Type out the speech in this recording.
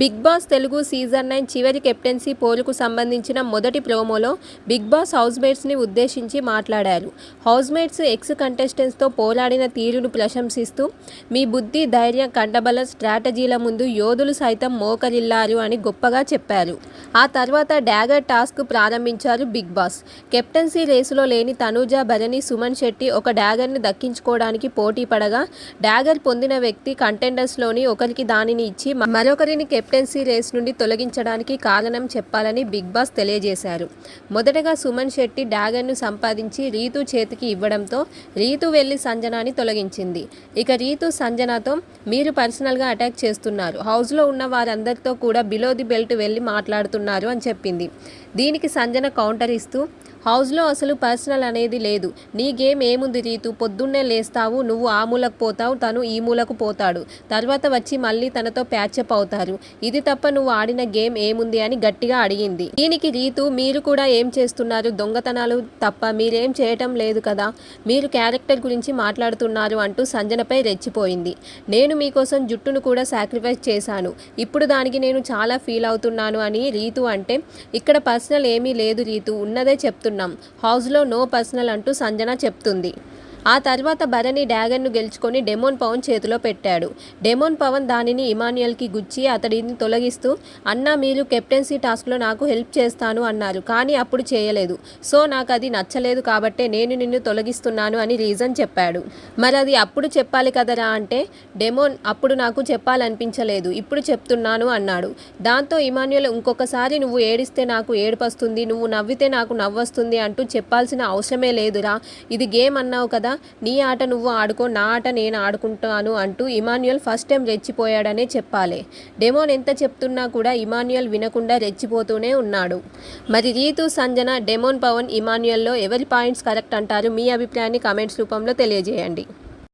Bigg Boss Telugu season nine చివరి captaincy పోరుకు సంబంధించిన మొదటి ప్రోమోలో బిగ్ బాస్ హౌస్మేట్స్ని ఉద్దేశించి మాట్లాడారు. హౌస్మేట్స్ ఎక్స్ కంటెస్టెంట్స్తో పోరాడిన తీరును ప్రశంసిస్తూ మీ బుద్ధి ధైర్యం కండబల స్ట్రాటజీల ముందు యోధులు సైతం మోకరిల్లారు అని గొప్పగా చెప్పారు. ఆ తర్వాత డ్యాగర్ టాస్క్ ప్రారంభించారు బిగ్ బాస్. కెప్టెన్సీ రేసులో లేని తనూజ భరణి సుమన్ శెట్టి ఒక డ్యాగర్ని దక్కించుకోవడానికి పోటీ పడగా డ్యాగర్ పొందిన వ్యక్తి కంటెండర్స్లోని ఒకరికి దానిని ఇచ్చి మరొకరిని కెప్టెన్సీ రేస్ నుండి తొలగించడానికి కారణం చెప్పాలని బిగ్ బాస్ తెలియజేశారు. మొదటగా సుమన్ శెట్టి డ్యాగర్ను సంపాదించి రీతు చేతికి ఇవ్వడంతో రీతు వెళ్ళి సంజనాని తొలగించింది. ఇక రీతు సంజనాతో మీరు పర్సనల్గా అటాక్ చేస్తున్నారు. హౌస్లో ఉన్న వారందరితో కూడా బిలో ది బెల్ట్ వెళ్ళి మాట్లాడుతున్నారు. అని చెప్పింది. దీనికి సంజన కౌంటర్ ఇస్తూ హౌస్లో అసలు పర్సనల్ అనేది లేదు. నీ గేమ్ ఏముంది రీతు? పొద్దున్నే లేస్తావు నువ్వు ఆ మూలకు పోతావు తను ఈ మూలకు పోతాడు. తర్వాత వచ్చి మళ్ళీ తనతో ప్యాచప్ అవుతారు. ఇది తప్ప నువ్వు ఆడిన గేమ్ ఏముంది అని గట్టిగా అడిగింది. దీనికి రీతు మీరు కూడా ఏం చేస్తున్నారు? దొంగతనాలు తప్ప మీరేం చేయటం లేదు కదా? మీరు క్యారెక్టర్ గురించి మాట్లాడుతున్నారు అంటూ సంజనపై రెచ్చిపోయింది. నేను మీకోసం జుట్టును కూడా సాక్రిఫైస్ చేశాను. ఇప్పుడు దానికి నేను చాలా ఫీల్ అవుతున్నాను అని రీతు అంటే ఇక్కడ పర్సనల్ ఏమీ లేదు రీతు. ఉన్నదే చెప్తున్నాను చెప్తున్నాం హౌస్లో నో పర్సనల్ అంటూ సంజన చెప్తుంది. ఆ తర్వాత భరణి డ్యాగన్ను గెలుచుకొని డెమోన్ పవన్ చేతిలో పెట్టాడు. డెమోన్ పవన్ దానిని ఇమాన్యుయల్కి గుచ్చి అతడిని తొలగిస్తూ అన్నా మీరు కెప్టెన్సీ టాస్క్లో నాకు హెల్ప్ చేస్తాను అన్నారు. కానీ అప్పుడు చేయలేదు. సో నాకు అది నచ్చలేదు కాబట్టే నేను నిన్ను తొలగిస్తున్నాను అని రీజన్ చెప్పాడు. మరి అది అప్పుడు చెప్పాలి కదరా అంటే డెమోన్ అప్పుడు నాకు చెప్పాలనిపించలేదు. ఇప్పుడు చెప్తున్నాను అన్నాడు. దాంతో ఇమాన్యుయల్ ఇంకొకసారి నువ్వు ఏడిస్తే నాకు ఏడుపస్తుంది నువ్వు నవ్వితే నాకు నవ్వొస్తుంది అంటూ చెప్పాల్సిన అవసరమే లేదురా. ఇది గేమ్ అన్నావు కదా నీ ఆట నువ్వు ఆడుకో నా ఆట నేను ఆడుకుంటాను అంటూ ఇమాన్యుయల్ ఫస్ట్ టైం రెచ్చిపోయాడనే చెప్పాలి. డెమోన్ ఎంత చెప్తున్నా కూడా ఇమాన్యుయల్ వినకుండా రెచ్చిపోతూనే ఉన్నాడు. మరి రీతు సంజన డెమోన్ పవన్ ఇమాన్యుయల్లో ఎవరి పాయింట్స్ కరెక్ట్ అంటారు మీ అభిప్రాయాన్ని కామెంట్స్ రూపంలో తెలియజేయండి.